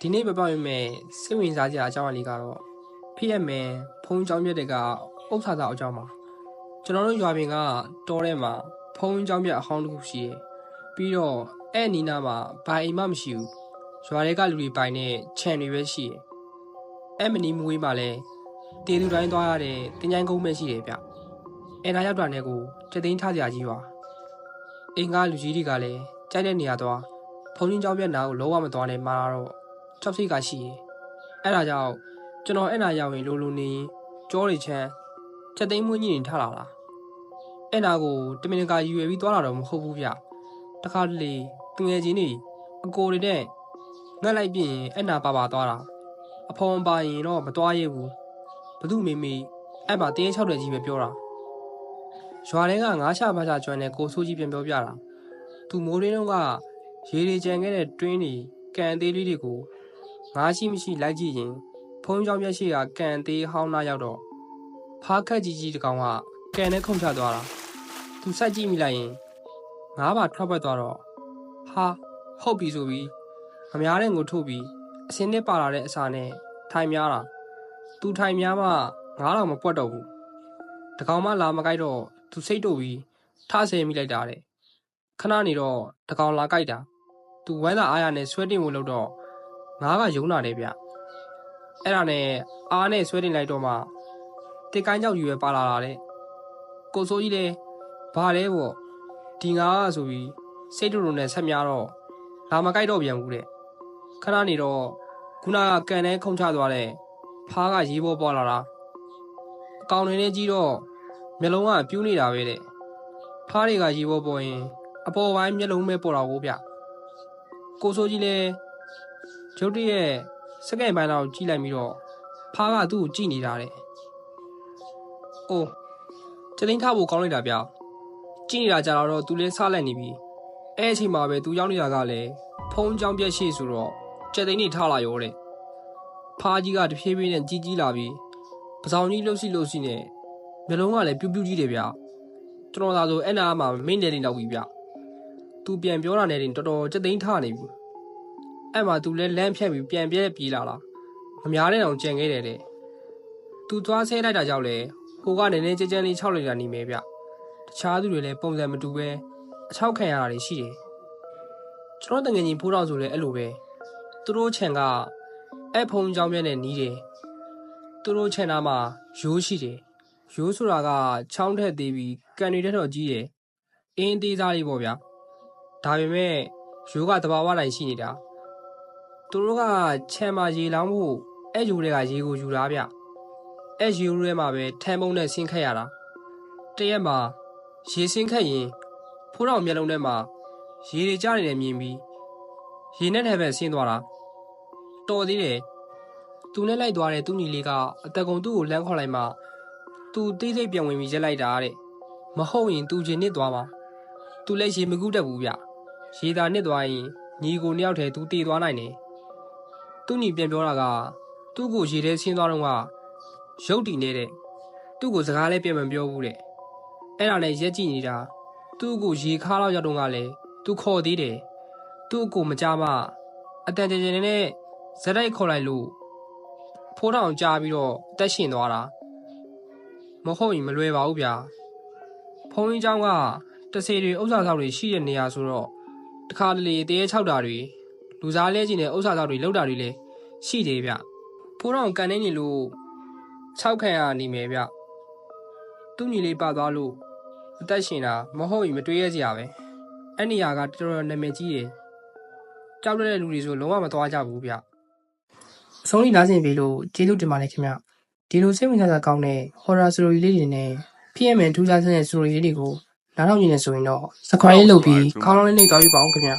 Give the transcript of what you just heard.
ဒီနေ့ပြပပေးမယ်စိတ်ဝင်စားစရာအကြောင်းအရာလေးကတော့ဖြစ်ရမယ်ဖုံးကြောင်းပြက်တဲ့ကဥစ္စာသာအကြောင်းပါကျွန်တော်တို့ရွာပြင်ကတောထဲမှာဖုံးကြောင်းပြက်အဟောင်းတစ်ခုရှိရယ်ပြီးတော့အဲ့အနီးနားမှာဘာအိမ်မှမရှိဘူးရွာတွေကလူတွေပိုင်တဲ့ခြံတွေပဲရှိရယ်အဲ့မနီမွေးမှာလဲတေသူတိုင်းသွားရတဲ့တင်ချိုင်းကုန်းပဲရှိတယ်ဗျအဲ့ဒါရောက်တာနဲ့ကိုတသိန်းထားစရာကြီးပါအင်္ဂါလူကြီးတွေကလည်းကြိုက်တဲ့နေရာသွားဖုံးကြောင်းပြက်နာကိုလုံးဝမသွားနဲ့မှာတော့ ကြောက်စိတ်ကရှိရင်အဲ့ဒါကြောင့်ကျွန်တော်အဲ့နာရောက်ရင်လိုလိုနေရင်ကြောတွေချမ်းချက်သိမ်းမွေးကြီးနေထလာလားအဲ့နာကိုတမင်တကာယူရပြီးသွားတာတော့မဟုတ်ဘူးဗျတခါတလေတငယ်ချင်းတွေအကိုတွေနဲ့ငှက်လိုက်ပြင်အဲ့နာပါပါသွားတာအဖော်ပါရင်တော့မသွားရဘူးဘသူမေမေအဲ့မှာတင်းချောက်တယ်ကြီးပဲပြောတာရွာထဲကငါးချပါချကျွမ်းတဲ့ကိုဆိုးကြီးပြန်ပြောပြတာသူမိုးရင်းတော့ကရေတွေကြံခဲ့တဲ့တွင်းတွေကန်သေးလေးတွေကို ငါရှိမရှိလိုက်ကြည့်ရင်ဖုံးကြောင်မျက်ရှိကကန်သေးဟောင်းနာရောက်တော့ဖားခက်ကြီးကြီးတကောင်ကကန်နဲ့ခုန်ချသွားတာသူစိုက်ကြည့်မိလိုက်ရင်ငါးပါထွက်ပတ်သွားတော့ဟာဟုတ်ပြီဆိုပြီးမများတဲ့ငိုထုတ်ပြီးအစင်းနဲ့ပါလာတဲ့အစာနဲ့ထိုင်များတာသူထိုင်များမှငါးတော့မပွက်တော့ဘူးတကောင်မှလာမကြိုက်တော့သူစိတ်တို့ပြီးထဆဲမိလိုက်တာတဲ့ခဏနေတော့တကောင်လာကြိုက်တာသူဝမ်းသာအားရနဲ့ဆွဲတင်ဖို့လုပ်တော့ ငါးကယုံနာတယ်ဗျအဲ့ဒါနဲ့အားနဲ့ဆွဲတင်လိုက်တော့မှတစ်ကိုင်းကြောက်ယူပဲပါလာတာတဲ့ကိုစိုးကြီးလည်းဘာလဲပေါ့ဒီငါးကဆိုပြီးစိတ်တူတူနဲ့ဆက်များတော့လာမကြိုက်တော့ပြန်ဘူးတဲ့ခဏနေတော့ခုနကကန်ထဲခုန်ချသွားတဲ့ဖားကရေးပေါ်ပေါ်လာတာအကောင်တွေနဲ့ကြီးတော့မျက်လုံးကပြူးနေတာပဲတဲ့ဖားတွေကရေးပေါ်ပေါ်ရင်အပေါ်ပိုင်းမျက်လုံးပဲပေါ်တာကိုဗျကိုစိုးကြီးလည်း ကျုပ်တည်းရဲ့စကဲပိုင်းတော့ကြည့်လိုက်ပြီးတော့ဖားကသူ့ကိုကြည့်နေတာတဲ့။အိုးကျတင်းထားဖို့ကောင်းလိုက်တာဗျ။ကြည့်နေတာကြတော့သူလည်းစားလိုက်နေပြီ။အဲ့အချိန်မှာပဲသူရောက်နေတာကလည်းဖုံးကြောင်ပြက်ရှိဆိုတော့ကျက်သိန်းနေထားလာရောတဲ့။ဖားကြီးကတဖြည်းဖြည်းနဲ့ကြီးကြီးလာပြီးပစောင်ကြီးလှုပ်စီလှုပ်စီနဲ့မျိုးလုံးကလည်းပြူးပြူးကြီးတယ်ဗျ။ကျွန်တော်သာဆိုအဲ့နာမှာမိတ်နေနေတော့ပြီဗျ။သူပြန်ပြောတာနဲ့တင်တော်တော်ကျက်သိန်းထားနေပြီ။ အဲ့မှာသူလဲလမ်းဖြတ်ပြီးပြန်ပြဲပြေးလာလားမများတဲ့အောင်ကြံခဲ့တယ်တဲ့သူသွားဆဲလိုက်တာကြောင့်လေဟိုကနည်းနည်းကြမ်းကြမ်းလေးခြောက်လိုက်တာနေမယ်ဗျတခြားသူတွေလည်းပုံစံမတူပဲအချောက်ခံရတာတွေရှိတယ်ကျွန်တော်တငယ်ချင်းဖိုးတော်ဆိုလည်းအဲ့လိုပဲသူတို့ခြံကအဲ့ဖုံကြောင်းမြက်နဲ့နီးတယ်သူတို့ခြံသားမှာရိုးရှိတယ်ရိုးဆိုတာကချောင်းထက်သေးပြီးကန်တွေတက်တော့ကြီးတယ်အင်းသေးသားလေးပေါ့ဗျာဒါပေမဲ့ရိုးကတဘာဝတိုင်းရှိနေတာ သူတို့ကခြံမှာရေလောင်းဖို့အဲ့ယူတွေကရေကိုယူလာဗျအဲ့ယူတွေမှာပဲထမ်းပုံးနဲ့ဆင်းခတ်ရတာတရက်မှာရေဆင်းခတ်ရင်ဖိုးတော်မျက်လုံးထဲမှာရေတွေကျနေတယ်မြင်ပြီးရေနဲ့ထဲပဲဆင်းသွားတာတော်သေးတယ်သူနဲ့လိုက်သွားတဲ့သူ့ညီလေးကအတကုံသူ့ကိုလမ်းခေါ်လိုက်မှသူတိတ်ဆိတ်ပြန်ဝင်ပြီးရက်လိုက်တာတဲ့မဟုတ်ရင်သူချင်နစ်သွားမှာသူလည်းရေမကူးတတ်ဘူးဗျရေသာနစ်သွားရင်ညီကိုနှစ်ယောက်တည်းသူတည်သွားနိုင်တယ် သူ့ညီပြန်ပြောတာကသူ့ကိုရေထဲဆင်းသွားတော့ကရုပ်တည်နေတဲ့သူ့ကိုစကားလည်းပြန်မပြောဘူးတဲ့အဲ့ဒါနဲ့ရက်ကြည့်နေတာသူ့ကိုရေခါတော့ရောက်တော့ကလည်းသူခေါ်သေးတယ်သူ့ကိုမကြမအတန်ကြင်ကြင်နဲ့ဇက်တိုက်ခေါ်လိုက်လို့ဖိုးထောင်ကြားပြီးတော့အသက်ရှင်သွားတာမဟုတ်ရင်မလွယ်ပါဘူးဗျာဖုန်းကြီးเจ้าကတဆေတွေဥစ္စာဆောက်တွေရှိတဲ့နေရာဆိုတော့တခါတလေတရေချောက်တာတွေ လူစားလဲကျင်တဲ့ဥစ္စာတော့တွေလောက်တာတွေလည်းရှိတယ်ဗျဖိုးတော်ကန်နေနေလို့၆ခံရနေမယ်ဗျသူ့ညီလေးပါသွားလို့အသက်ရှင်တာမဟုတ်ရင်မတွေးရစရာပဲအဲ့နေရာကတော်တော်နာမည်ကြီးတယ်ကြောက်တဲ့လူတွေဆိုလုံးဝမသွားကြဘူးဗျအဆုံးလေးနားဆင်ပြီလို့ကျေးဇူးတင်ပါတယ်ခင်ဗျဒီလိုစိတ်ဝင်စားစရာကောင်းတဲ့ horror story လေးတွေနဲ့ PMN ထူးခြားတဲ့ story လေးတွေကိုနားထောင်နေနေဆိုရင်တော့ subscribe လုပ်ပြီးခေါင်းလုံးလေးနှိပ်သွားပြပါအောင်ခင်ဗျ